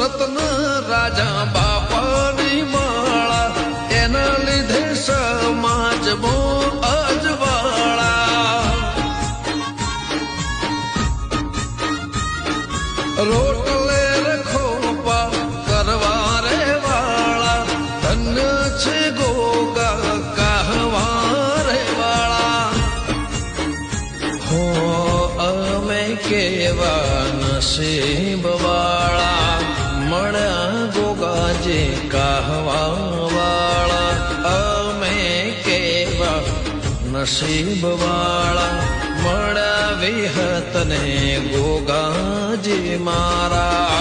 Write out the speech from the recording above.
રતન રાજા બાપાની માળા. એના લીધે સમાજ બો અજવાળા. રોટલે રખોપા કરવા રે વાળા. ધન્ય છે ગોગા કહવા રે વાળા. હો અમે કેવા નસીબવા ગોગાજી કહવા વાળા અમે કેવા નસીબ વાળા મળ્યા વિહતને ગોગાજી મારા.